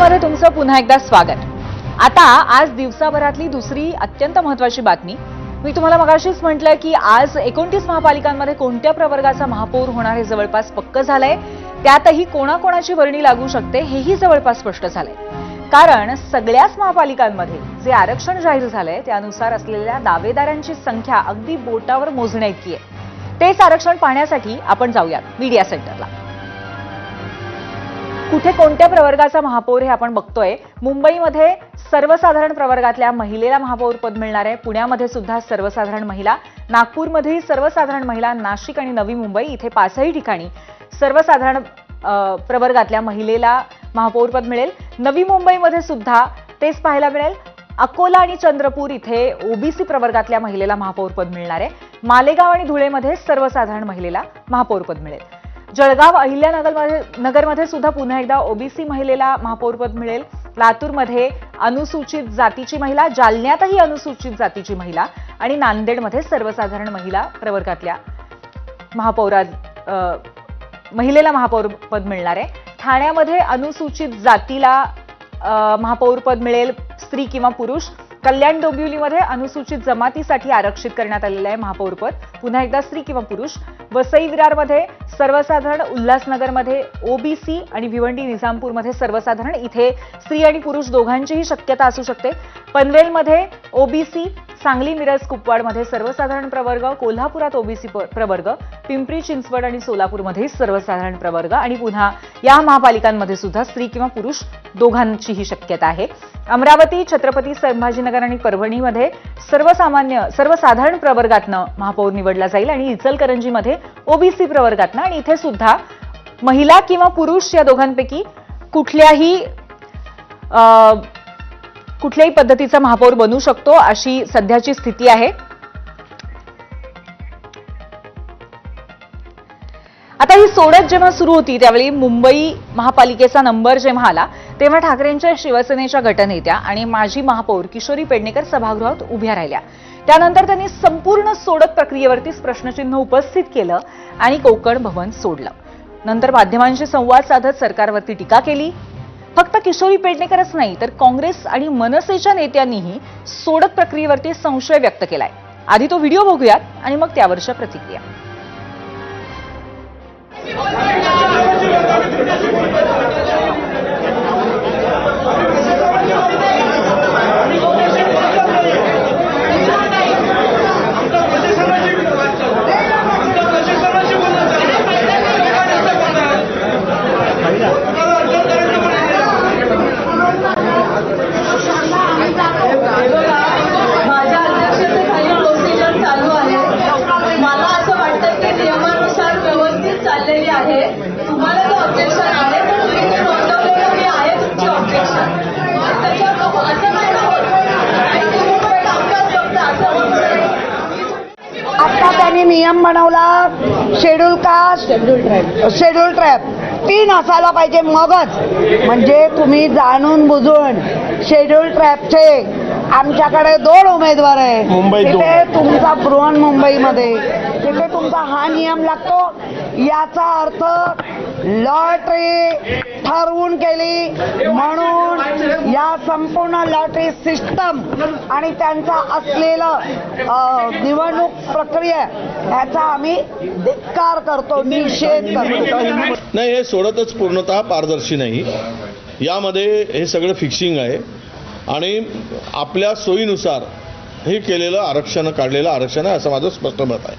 मध्ये तुमचं पुन्हा एकदा स्वागत. आता आज दिवसाभरातली दुसरी अत्यंत महत्वाची बातमी. मी तुम्हाला मगाशीच म्हटलं की आज एकोणतीस महापालिकांमध्ये कोणत्या प्रवर्गाचा महापौर होणार हे जवळपास पक्क झालंय. त्यातही कोणाकोणाची वर्णी लागू शकते हेही जवळपास स्पष्ट झालंय. कारण सगळ्याच महापालिकांमध्ये जे आरक्षण जाहीर झालंय त्यानुसार असलेल्या दावेदारांची संख्या अगदी बोटावर मोजण्या इतकी आहे. तेच आरक्षण पाहण्यासाठी आपण जाऊयात मीडिया सेंटरला. कुठे कोणत्या प्रवर्गाचा महापौर हे आपण बघतोय? मुंबईमध्ये सर्वसाधारण प्रवर्गातल्या महिलेला महापौर पद मिळणार आहे. पुण्यामध्ये सुद्धा सर्वसाधारण महिला. नागपूरमध्येही सर्वसाधारण महिला नाशिक आणि नवी मुंबई इथे पाचही ठिकाणी सर्वसाधारण प्रवर्गातल्या महिलेला महापौर पद मिळेल. नवी मुंबईमध्ये सुद्धा तेच पाहायला मिळेल. अकोला आणि चंद्रपूर इथे ओबीसी प्रवर्गातल्या महिलेला महापौर पद मिळणार आहे. मालेगाव आणि धुळेमध्ये सर्वसाधारण महिलेला महापौर पद मिळेल. जळगाव अहिल्यानगरमध्ये नगरमध्ये सुद्धा पुन्हा एकदा ओबीसी महिलेला महापौरपद मिळेल. लातूरमध्ये अनुसूचित जातीची महिला जालन्यातही अनुसूचित जातीची महिला आणि नांदेडमध्ये सर्वसाधारण महिला प्रवर्गातल्या महापौरा महिलेला महापौरपद मिळणार आहे. ठाण्यामध्ये अनुसूचित जातीला महापौरपद मिळेल स्त्री किंवा पुरुष. कल्याण डोंबिवलीमध्ये अनुसूचित जमातीसाठी आरक्षित करण्यात आलेलं आहे महापौरपद. पुन्हा एकदा स्त्री किंवा पुरुष. वसई विरारमध्ये सर्वसाधारण उल्हासनगरमध्ये ओबीसी आणि भिवंडी निजामपूरमध्ये सर्वसाधारण इथे स्त्री आणि पुरुष दोघांचीही शक्यता असू शकते. पनवेलमध्ये ओबीसी सांगली मिरज कुपवाडमध्ये सर्वसाधारण प्रवर्ग कोल्हापुरात ओबीसी प्रवर्ग पिंपरी चिंचवड आणि सोलापूरमध्ये सर्वसाधारण प्रवर्ग आणि पुन्हा या महापालिकांमध्ये सुद्धा स्त्री किंवा पुरुष दोघांचीही शक्यता आहे. अमरावती छत्रपती संभाजीनगर आणि परभणीमध्ये सर्वसामान्य सर्वसाधारण प्रवर्गातनं महापौर निवडला जाईल आणि इचलकरंजीमध्ये ओबीसी प्रवर्गातनं आणि इथे सुद्धा महिला किंवा पुरुष या दोघांपैकी कुठल्याही कुठल्याही पद्धतीचा महापौर बनू शकतो अशी सध्याची स्थिती आहे. आता ही सोडत जेव्हा सुरू होती त्यावेळी मुंबई महापालिकेचा नंबर जेव्हा आला तेव्हा ठाकरेंच्या शिवसेनेच्या गटनेत्या आणि माजी महापौर किशोरी पेडणेकर सभागृहात उभ्या राहिल्या. त्यानंतर त्यांनी संपूर्ण सोडत प्रक्रियेवरतीच प्रश्नचिन्ह उपस्थित केलं आणि कोकण भवन सोडलं. नंतर माध्यमांशी संवाद साधत सरकारवरती टीका केली. फक्त किशोरी पेडणेकरच नाही तर काँग्रेस आणि मनसेच्या नेत्यांनीही सोडत प्रक्रियेवरती संशय व्यक्त केलाय. आधी तो व्हिडिओ बघूयात आणि मग त्यावरच्या प्रतिक्रिया माझ्या अध्यक्षतेखाली प्रोसिजर चालू आहे मला असं वाटतं की नियमानुसार व्यवस्थित चाललेली आहे तुम्हाला ते ऑब्जेक्शन आहे तर तुम्ही ते नोंदवलेलं मी आहे तुमची ऑब्जेक्शन त्याच्यावर नको असं नाही ना होत आणि तुम्ही पण कामकाज बघता असं होत नाही आता त्यांनी नियम बनवला. शेड्यूल कास्ट शेड्यूल ट्रॅप तीन असायला पाहिजे मगच. म्हणजे तुम्ही जाणून बुजून शेड्यूल ट्रॅपचे आमच्याकडे दोन उमेदवार आहे. तिथे तुमचा बृहन मुंबईमध्ये. तिथे तुमचा हा नियम लागतो याचा अर्थ लॉटरी ठरवून केली. म्हणून या संपूर्ण लॉटरी सिस्टम आणि त्यांचा असलेलं निवडणूक प्रक्रिया ह्याचा आम्ही धिक्कार करतो निषेध करतो. नाही हे सोडतच पूर्णतः पारदर्शी नाही. यामध्ये हे सगळं फिक्सिंग आहे. आणि आपल्या सोयीनुसार हे केलेलं आरक्षण काढलेलं आरक्षण आहे असं माझं स्पष्ट मत आहे.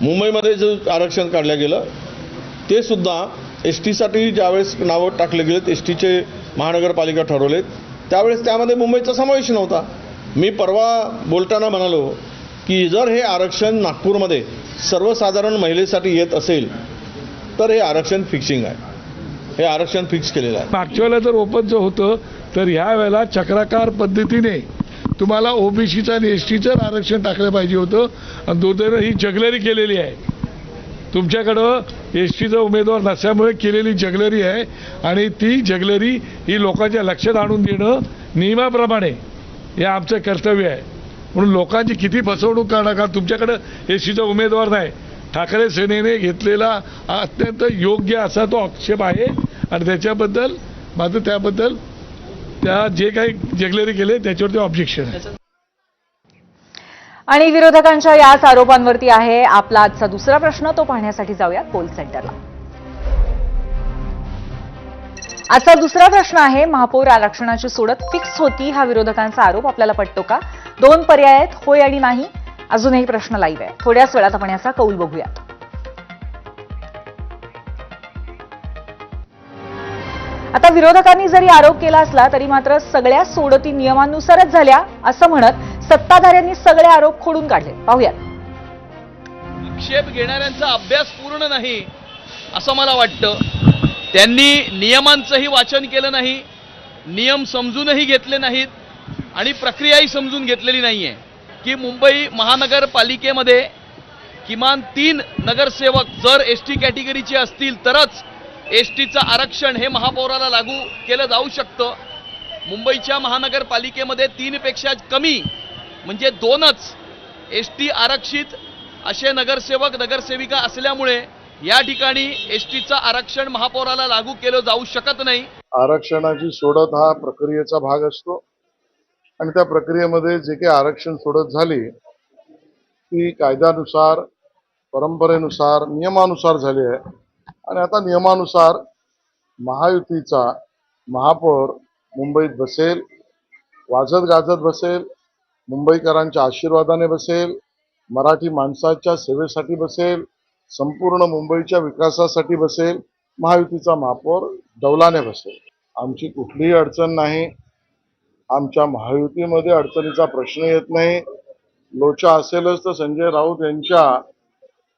मुंबईमध्ये जे आरक्षण काढलं गेलं ते सुद्धा एस टीसाठी ज्यावेळेस नावं टाकले गेलेत एस टीचे महानगरपालिका ठरवलेत त्यावेळेस त्यामध्ये मुंबईचा समावेश नव्हता. मी परवा बोलताना म्हणालो की जर हे आरक्षण नागपूरमध्ये सर्वसाधारण महिलेसाठी येत असेल तर हे आरक्षण फिक्सिंग आहे. हे आरक्षण फिक्स केलेलं आहे. मागच्या वेळेला जर ओपनचं होतं तर ह्या वेळेला चक्राकार पद्धतीने तुम्हाला ओबीसीचं आणि एस टीचं आरक्षण टाकलं पाहिजे होतं. आणि दुर्दैवानं ही जगलरी केलेली आहे. तुमच्याकडं एस टीचा उमेदवार नसल्यामुळे केलेली जगलरी आहे. आणि ती जगलरी ही लोकांच्या लक्षात आणून देणं नियमाप्रमाणे हे आमचं कर्तव्य आहे. म्हणून लोकांची किती फसवणूक करणार कारण तुमच्याकडं एस टीचा उमेदवार नाही. ठाकरे सेनेने घेतलेला अत्यंत योग्य असा तो आक्षेप आहे. आणि त्याच्याबद्दल माझं त्याबद्दल त्या जे काही जगलेरी केले त्याच्यावरती ऑब्जेक्शन आहे. आणि विरोधकांच्या याच आरोपांवरती आहे आपला आजचा दुसरा प्रश्न तो पाहण्यासाठी जाऊया पोल सेंटरला. आजचा दुसरा प्रश्न आहे महापौर आरक्षणाची सोडत फिक्स होती हा विरोधकांचा आरोप आपल्याला पटतो का? दोन पर्याय आहेत होय आणि नाही अजूनही प्रश्न लाईव्ह आहे. थोड्याच वेळात आपण याचा कौल बघूयात. आता विरोधकांनी जरी आरोप केला असला तरी मात्र सगळ्या सोडती नियमानुसारच झाल्या असं म्हणत सत्ताधाऱ्यांनी सगळे आरोप खोडून काढले. पाहूयात. आक्षेप घेणाऱ्यांचा अभ्यास पूर्ण नाही असं मला वाटतं. त्यांनी नियमांचंही वाचन केलं नाही नियम समजूनही घेतले नाहीत आणि प्रक्रियाही समजून घेतलेली नाही आहे की मुंबई महानगरपालिकेमध्ये किमान तीन नगरसेवक जर एस टी कॅटेगरीचे असतील तरच एस टीचं आरक्षण हे महापौराला लागू केलं जाऊ शकतं. मुंबईच्या महानगरपालिकेमध्ये तीनपेक्षा कमी म्हणजे दोनच एस टी आरक्षित असे नगरसेवक नगरसेविका असल्यामुळे या ठिकाणी एस टीचं आरक्षण महापौराला लागू केलं जाऊ शकत नाही. आरक्षणाची सोडत हा प्रक्रियेचा भाग असतो. आणि त्या प्रक्रियेमध्ये जे काही आरक्षण सोडत झाली ती कायद्यानुसार परंपरेनुसार नियमानुसार झाली आहे. आणि आता नियमानुसार महायुतीचा महापौर मुंबईत बसेल वाजत गाजत बसेल मुंबईकरांच्या आशीर्वादाने बसेल मराठी माणसाच्या सेवेसाठी बसेल संपूर्ण मुंबईच्या विकासासाठी बसेल महायुतीचा महापौर डौलाने बसेल. आमची कुठलीही अडचण नाही. आमच्या महायुतीमध्ये अडचणीचा प्रश्न येत नाही. लोचा असेलच तर संजय राऊत यांच्या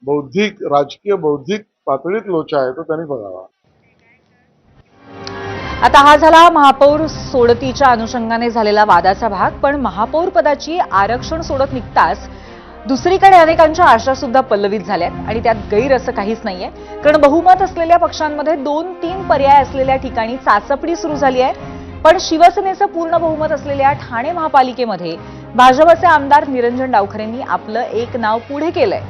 बौद्धिक राजकीय बौद्धिक पातळीत लोचा आहे तो त्यांनी बघावा. आता हा झाला महापौर सोडतीच्या अनुषंगाने झालेला वादाचा भाग पण महापौर पदाची आरक्षण सोडत निघताच दुसरीकडे अनेकांच्या आशा सुद्धा पल्लवित झाल्यात आणि त्यात गैर असं काहीच नाहीये. कारण बहुमत असलेल्या पक्षांमध्ये दोन तीन पर्याय असलेल्या ठिकाणी चाचपडी सुरू झाली आहे. पण शिवसेनेचं पूर्ण बहुमत असलेल्या ठाणे महापालिकेमध्ये भाजपचे आमदार निरंजन डावखरेंनी आपलं एक नाव पुढे केलंय.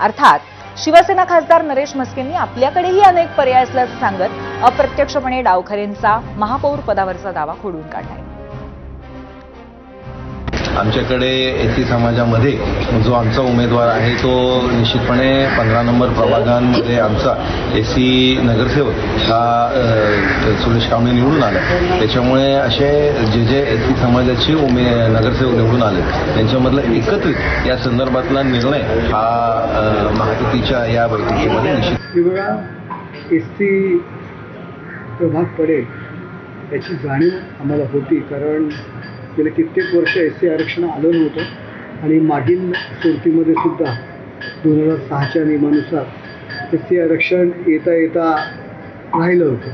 अर्थात शिवसेना खासदार नरेश म्हस्केंनी आपल्याकडेही अनेक पर्याय असल्याचं सांगत अप्रत्यक्षपणे डावखरेंचा महापौर पदावरचा दावा खोडून काढलाय. आमच्याकडे एसी समाजामध्ये जो आमचा उमेदवार आहे तो निश्चितपणे पंधरा नंबर प्रभागांमध्ये आमचा एसी नगरसेवक हा सुरेश कांबळे निवडून आला त्याच्यामुळे असे जे जे एसी समाजाचे उमे नगरसेवक निवडून आले त्यांच्यामधला एकत्रित या संदर्भातला निर्णय हा अ, महायुतीच्या या बैठकीमध्ये निश्चित एस सी प्रभाग पडेल याची जाणीव आम्हाला होती कारण गेले कित्येक वर्ष एस सी आरक्षण आलं नव्हतं. आणि मागील सोडतीमध्ये सुद्धा दोन हजार सहाच्या नियमानुसार एस सी आरक्षण येता येता राहिलं होतं.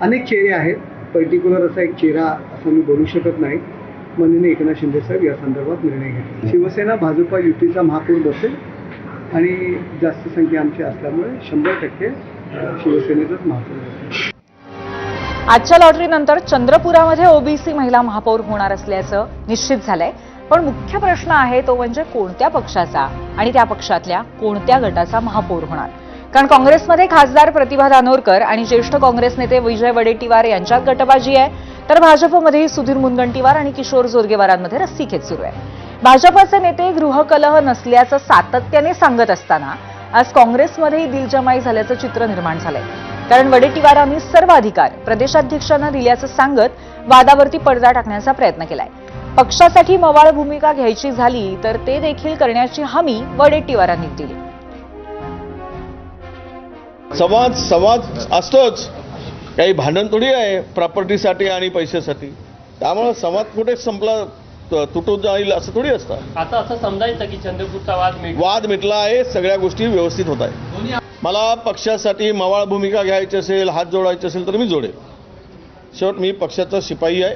अनेक चेहरे आहेत. पर्टिक्युलर असा एक चेहरा असं मी बोलू शकत नाही. माननीय एकनाथ शिंदे साहेब या संदर्भात निर्णय घेतला. शिवसेना भाजपा युतीचा महापौर बसेल आणि जास्त संख्या आमची असल्यामुळे शंभर टक्के अ, शिवसेनेचंच महापौर बसेल आजच्या लॉटरीनंतर चंद्रपुरामध्ये ओबीसी महिला महापौर होणार असल्याचं निश्चित झालंय. पण मुख्य प्रश्न आहे तो म्हणजे कोणत्या पक्षाचा आणि त्या पक्षातल्या कोणत्या गटाचा महापौर होणार? कारण काँग्रेसमध्ये खासदार प्रतिभा दानोरकर आणि ज्येष्ठ काँग्रेस नेते विजय वडेट्टीवार यांच्यात गटबाजी आहे. तर भाजपमध्येही सुधीर मुनगंटीवार आणि किशोर जोरगेवारांमध्ये रस्सीखेच सुरू आहे. भाजपचे नेते गृहकलह नसल्याचं सातत्याने सांगत असताना आज काँग्रेसमध्येही दिलजमाई झाल्याचं चित्र निर्माण झालंय. कारण वडेट्टीवारांनी सर्व अधिकार प्रदेशाध्यक्षांना दिल्याचं सांगत वादावरती पडदा टाकण्याचा प्रयत्न केलाय. पक्षासाठी मवाळ भूमिका घ्यायची झाली तर ते देखील करण्याची हमी वडेट्टीवारांनी दिली. संवाद संवाद असतोच. काही भांडण थोडी आहे प्रॉपर्टीसाठी आणि पैशासाठी. त्यामुळं संवाद कुठे संपला तुटून जाईल असं थोडी असतं. आता असं समजायचं की चंद्रपूरचा वाद वाद मिटला आहे सगळ्या गोष्टी व्यवस्थित होत आहे मला पक्षासाठी मवाळ भूमिका घ्यायची असेल हात जोडायचे असेल तर मी जोडेल. शेवट मी पक्षाचा शिपाई आहे.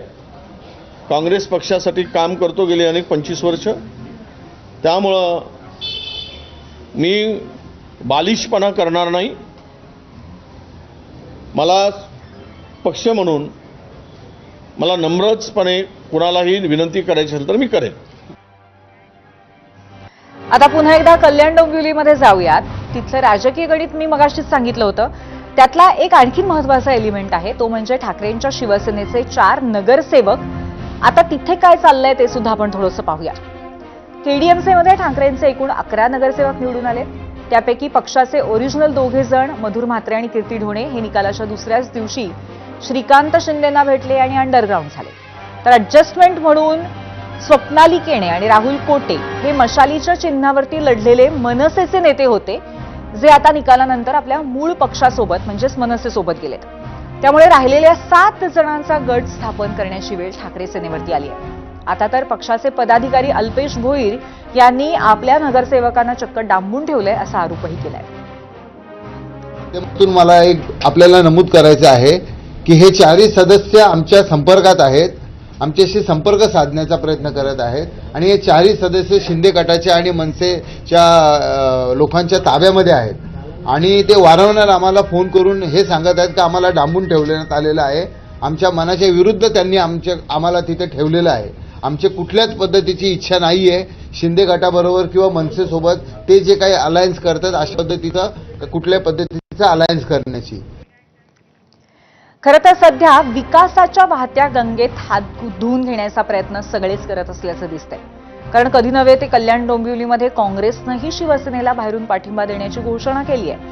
काँग्रेस पक्षासाठी काम करतो गेले अनेक पंचवीस वर्ष. त्यामुळं मी बालिशपणा करणार नाही. मला पक्ष म्हणून मला नम्रचपणे कुणालाही विनंती करायची असेल तर मी करेन. आता पुन्हा एकदा कल्याण डोंबिवलीमध्ये जाऊयात. तिथलं राजकीय गणित मी मगाशीच सांगितलं होतं. त्यातला एक आणखी महत्त्वाचा एलिमेंट आहे तो म्हणजे ठाकरेंच्या शिवसेनेचे चार नगरसेवक. आता तिथे काय चाललंय ते सुद्धा आपण थोडंसं पाहूया. केडीएमसीमध्ये ठाकरेंचे एकूण अकरा नगरसेवक निवडून आले. त्यापैकी पक्षाचे ओरिजिनल दोघे जण मधुर म्हात्रे आणि कीर्ती ढोणे हे निकालाच्या दुसऱ्याच दिवशी श्रीकांत शिंदेना भेटले आणि अंडरग्राऊंड झाले. तर अडजस्टमेंट म्हणून स्वप्नाली केणे आणि राहुल कोटे हे मशालीच्या चिन्हावरती लढलेले मनसेचे नेते होते जे आता निकालानंतर आपल्या मूळ पक्षासोबत म्हणजेच मनसेसोबत गेलेत. त्यामुळे राहिलेल्या सात जणांचा गट स्थापन करण्याची वेळ ठाकरे सेनेवरती आली आहे. आता तर पक्षाचे पदाधिकारी अल्पेश भोईर यांनी आपल्या नगरसेवकांना चक्क डांबून ठेवलंय असा आरोपही केलाय. मला एक आपल्याला नमूद करायचं आहे की हे चारही सदस्य आमच्या संपर्कात आहेत. आमच्याशी संपर्क साधण्याचा प्रयत्न करत आहेत. आणि हे चारही सदस्य शिंदे गटाच्या आणि मनसेच्या लोकांच्या ताब्यामध्ये आहेत. आणि ते वारंवार आम्हाला फोन करून हे सांगत आहेत का आम्हाला डांबून ठेवण्यात आलेलं आहे. आमच्या मनाच्या विरुद्ध त्यांनी आमच्या आम्हाला तिथे ठेवलेलं आहे. आमची कुठल्याच पद्धतीची इच्छा नाही आहे शिंदे गटाबरोबर किंवा मनसेसोबत ते जे काही अलायन्स करतात अशा पद्धतीचं कुठल्या पद्धतीचं अलायन्स करण्याची. खरं तर सध्या विकासाच्या वाहत्या गंगेत हात धुवून घेण्याचा प्रयत्न सगळेच करत असल्याचं दिसतंय. कारण कधी नव्हे ते कल्याण डोंबिवलीमध्ये काँग्रेसनंही शिवसेनेला बाहेरून पाठिंबा देण्याची घोषणा केली आहे